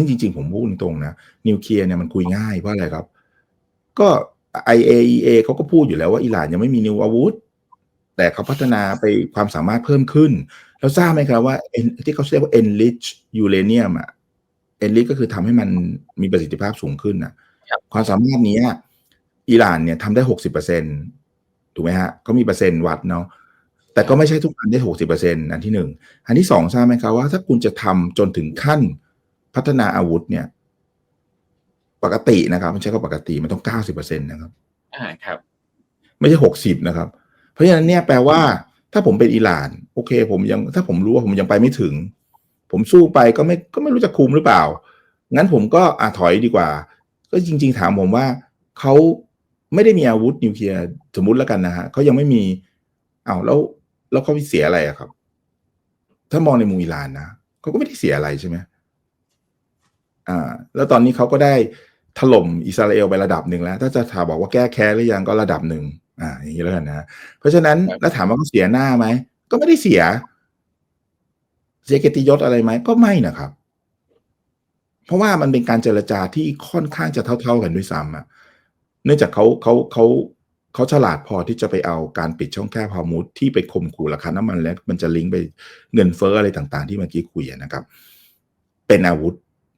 ซึ่งจริงๆ ผมพูดตรงๆนะนิวเคลียร์เนี่ยมันคุยง่ายเพราะอะไรครับ ก็ IAEA เขาก็พูดอยู่แล้วว่าอิหร่านยังไม่มีนิวอาวุธ แต่เขาพัฒนาไปความสามารถเพิ่มขึ้น แล้วทราบไหมครับว่า en- ที่เขาเรียกว่า enrich uranium อะ enrich ก็คือทำให้มันมีประสิทธิภาพสูงขึ้นอะครับความสามารถเนี้ยอิหร่านเนี่ยทำได้หกสิบเปอร์เซ็นถูกไหมฮะเขามีเปอร์เซ็นต์วัดเนาะแต่ก็ไม่ใช่ทุกอันได้หกสิบเปอร์เซ็นต์อันที่หนึ่งอันที่สองทราบไหมครับว่าถ้าคุณจะทำจนถึงขั้น พัฒนาอาวุธเนี่ย ปกตินะครับไม่ใช่ก็ปกติมันต้องเก้าสิบเปอร์เซ็นต์นะครับ อ่าครับ ไม่ใช่หกสิบนะครับ เพราะฉะนั้นเนี่ยแปลว่า ถ้าผมเป็นอิหร่าน โอเค ผมยังถ้าผมรู้ว่าผมยังไปไม่ถึง ผมสู้ไปก็ไม่ก็ไม่รู้จะคุมหรือเปล่า งั้นผมก็อะถอยดีกว่า ก็จริง ๆ ถามผมว่าเขาไม่ได้มีอาวุธนิวเคลียร์สมมุติแล้วกันนะฮะเขายังไม่มีอ้าวแล้วแล้วเขาเสียอะไรอะครับ ถ้ามองในมุมอิหร่านนะเขาก็ไม่ได้เสียอะไรใช่ไหม อ่าแล้วตอนนี้เขาก็ได้ถล่มอิสราเอลไประดับหนึ่งแล้ว ถ้าจะถามบอกว่าแก้แค้นหรือยังก็ระดับหนึ่งอ่าอย่างนี้แล้วกันนะ เพราะฉะนั้นครับแล้วถามว่าเขาเสียหน้าไหม ก็ไม่ได้เสีย เสียเกียรติยศอะไรไหม ก็ไม่นะครับ เพราะว่ามันเป็นการเจรจาที่ค่อนข้างจะเท่าๆกันด้วยซ้ำอะเนื่องจากเขาเขาเขาเขาฉลาดพอที่จะไปเอาการปิดช่องแคบฮอร์มุดที่ไปข่มขู่ราคาน้ำมันและมันจะลิงก์ไปเงินเฟ้ออะไรต่าง ๆ ที่เมื่อกี้คุยอะนะครับ เป็นอาวุธ